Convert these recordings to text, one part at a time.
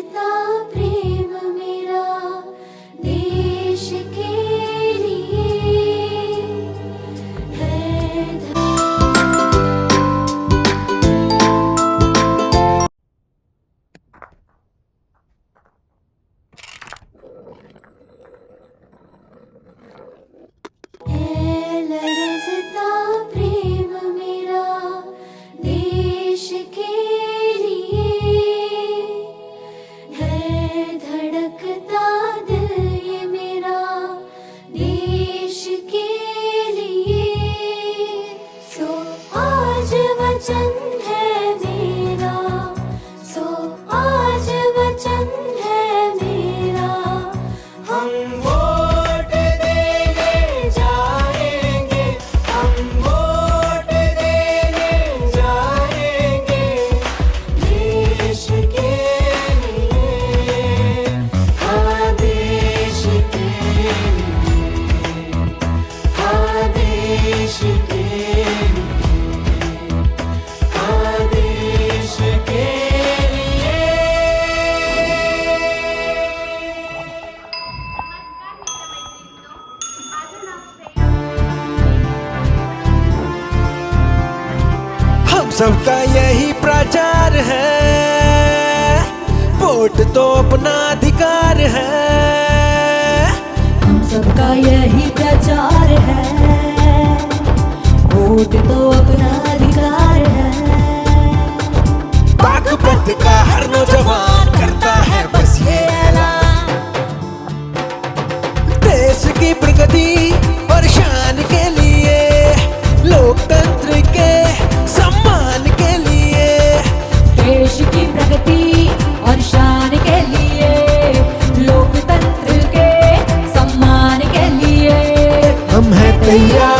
내 딸. हम सबका यही प्रचार है। वोट तो अपना अधिकार है। हम सबका यही प्रचार है। वोट तो अपना अधिकार है। बागपत का हर नौजवान yeah.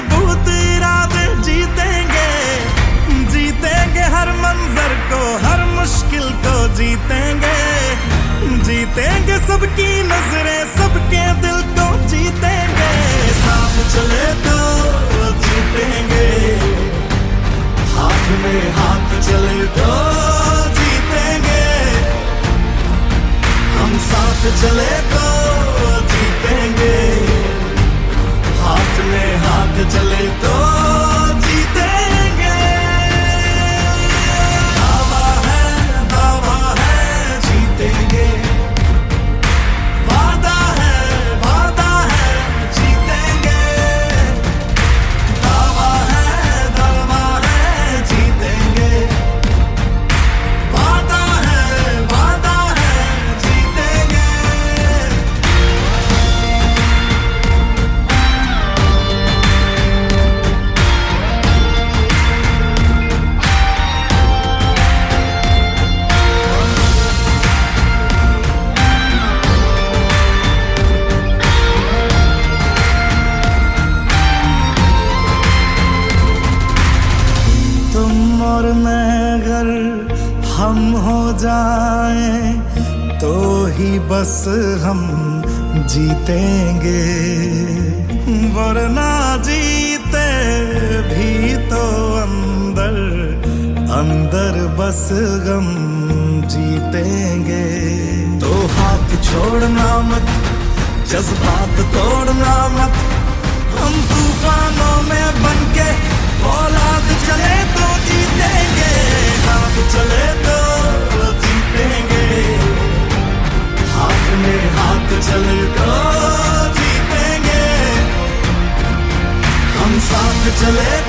मज़बूत इरादे जीतेंगे। जीतेंगे हर मंजर को, हर मुश्किल को जीतेंगे। जीतेंगे सबकी नज़रें, सबके दिल को जीतेंगे। साथ चले तो जीतेंगे। हाथ में हाथ चले तो जीतेंगे। हम साथ चले तो जीतेंगे। हाथ में हाथ चले तो जीतेंगे, वरना जीते भी तो अंदर अंदर बस गम जीतेंगे। तो हाथ छोड़ना मत, जज्बात तोड़ना मत, हम तूफानों में बन के चले तो जीतेंगे। साथ चले तो हाथ चले तो जीतेंगे हम साथ चले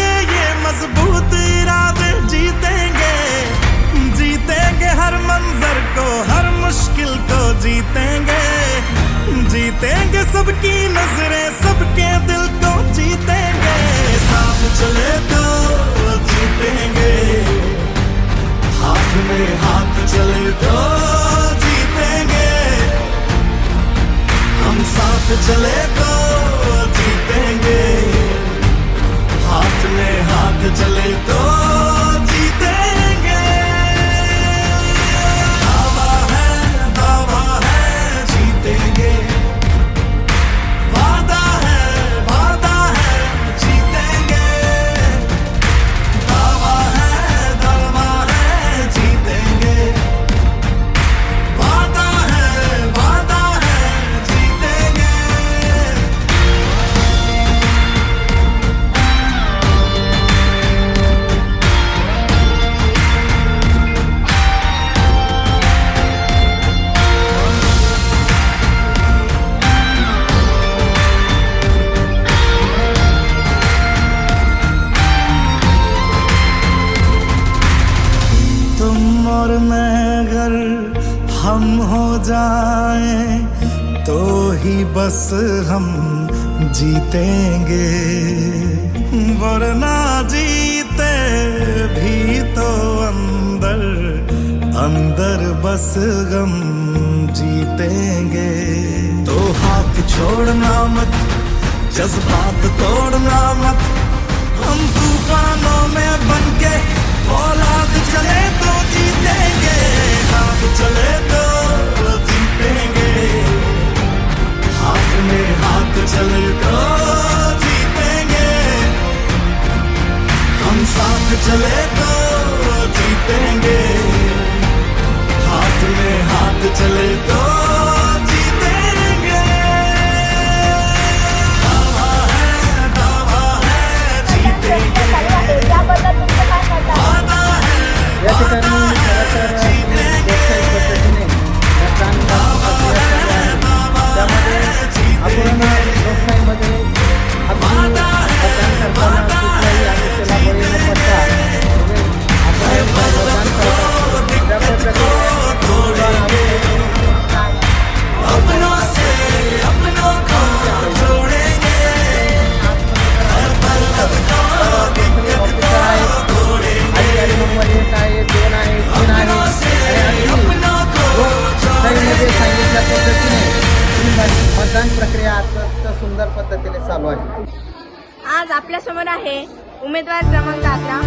हर मंजर को, हर मुश्किल को जीतेंगे। जीतेंगे सबकी नज़रें, सबके दिल को जीतेंगे। साथ चले तो जीतेंगे। हाथ में हाथ चले तो जीतेंगे। हम साथ चले तो जीतेंगे। हाथ में हाथ चले तो जाएँ तो ही बस हम जीतेंगे। वरना जीते भी तो अंदर अंदर बस गम जीतेंगे। तो हाथ छोड़ना मत, जज्बात तोड़ना मत, हम तूफानों में बन के औलाद चले तो जीतेंगे। साथ चले तो जीतेंगे हाथ में हाथ चले तो जीतेंगे हम साथ चले तो अत्यंत सुंदर पद्धतीने चालू आहे. आज आपल्यासमोर आहे उमेदवार क्रमांक अकरा.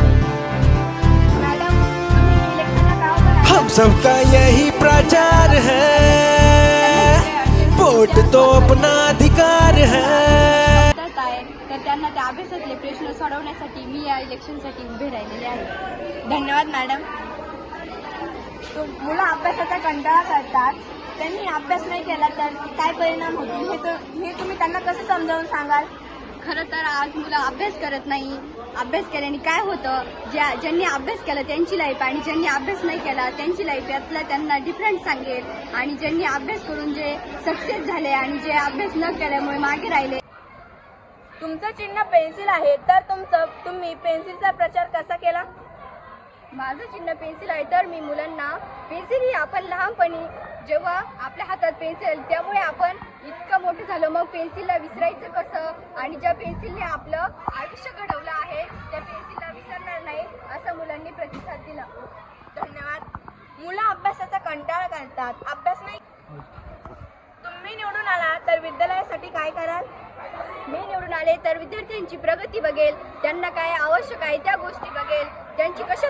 मॅडम तुम्ही इलेक्शनला का उभं राहिला? हम सबका यही प्रचार है। वोट तो अपना अधिकार है। आहे तर त्यांना त्या अभ्यासातले प्रश्न सोडवण्यासाठी मी या इलेक्शनसाठी उभे राहिलेले आहे. धन्यवाद मॅडम. तु- मुलं अभ्यासाचा कंटाळा करतात. त्यांनी अभ्यास नाही केला तर काय परिणाम होतील हे तर हे तुम्ही त्यांना कसं समजावून सांगाल? खरं तर आज मुलं अभ्यास करत नाही. अभ्यास केल्याने काय होतं? ज्या ज्यांनी अभ्यास केला त्यांची लाईफ आणि ज्यांनी अभ्यास नाही केला त्यांची लाईफ यातलं त्यांना डिफरंट सांगेल. आणि ज्यांनी अभ्यास करून जे सक्सेस झाले आणि जे अभ्यास न केल्यामुळे मागे राहिले. तुमचं चिन्ह पेन्सिल आहे तर तुमचं तुम्ही पेन्सिलचा प्रचार कसा केला? माझं चिन्ह पेन्सिल आहे तर मी मुलांना पेन्सिल ही आपण लहानपणी जेव्हा आपल्या हातात पेन्सिल त्यामुळे आपण इतकं मोठं झालं. मग पेन्सिलला विसरायचं कसं? आणि ज्या पेन्सिलने आपलं आयुष्य घडवलं आहे त्या पेन्सिलला विसरणार नाही असं मुलांनी प्रतिसाद दिला. धन्यवाद. मुलं अभ्यासाचा कंटाळा करतात. अभ्यास नाही. तुम्ही निवडून आला तर विद्यालयासाठी काय कराल? मी निवडून आले तर विद्यार्थ्यांची प्रगती बघेल त्यांना काय आवश्यक आहे त्या गोष्टी बघेल. त्यांची कशा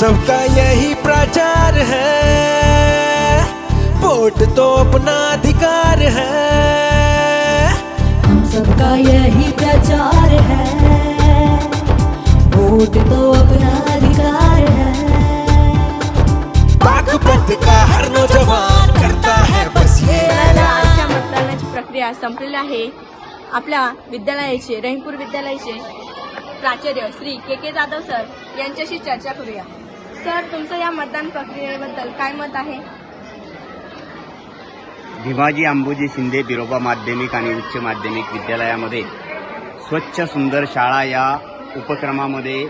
सबका यही प्रचार है। वोट तो अपना अधिकार है। हम सबका यही प्रचार है। वोट तो अपना अधिकार है। बागपत का हर नौजवान करता है बस ये आजच्या मतदानाची प्रक्रिया संपलेली आहे. आपल्या विद्यालयाचे रहिमपूर विद्यालयाचे प्राचार्य Shri K K Jadhav sir यांच्याशी चर्चा करूया. सर तुमचं या मतदान प्रक्रियेबद्दल काय मत आहे? भिमाजी अंबुजी शिंदे बिरोबा माध्यमिक आणि उच्च माध्यमिक विद्यालयामध्ये स्वच्छ सुंदर शाळा या उपक्रमामध्ये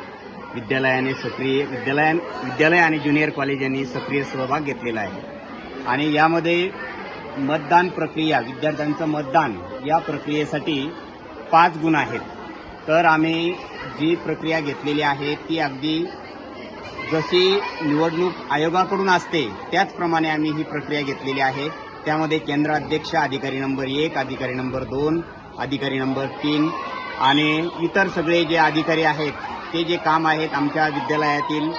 विद्यालयाने सक्रिय विद्यालया विद्यालय आणि ज्युनियर कॉलेज यांनी सक्रिय सहभाग घेतलेला आहे. आणि यामध्ये मतदान प्रक्रिया विद्यार्थ्यांचं मतदान या प्रक्रियेसाठी पाच गुण आहेत. तर आम्ही जी प्रक्रिया घेतलेली आहे ती अगदी जशी निवडणूक आयोगाकडून असते त्याचप्रमाणे आम्ही ही प्रक्रिया घेतलेली आहे. त्यामध्ये केंद्र अध्यक्ष अधिकारी नंबर एक अधिकारी नंबर दोन अधिकारी नंबर तीन आणि इतर सगळे जे अधिकारी आहेत ते जे काम आहेत आमच्या विद्यालयातील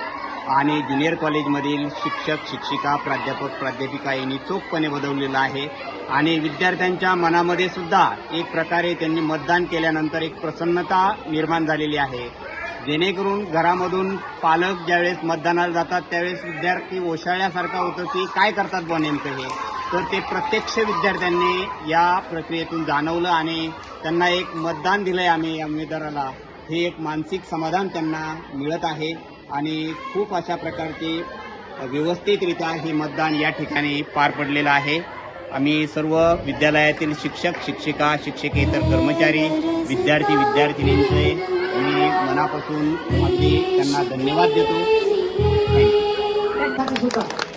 आणि ज्युनियर कॉलेजमधील शिक्षक शिक्षिका प्राध्यापक प्राध्यापिका यांनी चोखपणे बदललेलं आहे. आणि विद्यार्थ्यांच्या मनामध्ये सुद्धा एक प्रकारे त्यांनी मतदान केल्यानंतर एक प्रसन्नता निर्माण झालेली आहे. जेणेकरून घरामधून पालक ज्यावेळेस मतदानाला जातात त्यावेळेस विद्यार्थी ओशाळ्यासारखा होतो की काय करतात बुवा नेमकं हे? तर ते प्रत्यक्ष विद्यार्थ्यांनी या प्रक्रियेतून जाणवलं आणि त्यांना एक मतदान दिलंय आम्ही या उमेदवाराला. हे एक मानसिक समाधान त्यांना मिळत आहे आणि खूप अशा प्रकारचे व्यवस्थितरित्या हे मतदान या ठिकाणी पार पडलेलं आहे. आम्ही सर्व विद्यालयातील शिक्षक शिक्षिका शिक्षकेतर कर्मचारी विद्यार्थी विद्यार्थिनींचे मी मनापासून अगदी त्यांना धन्यवाद देतो. थँक्यू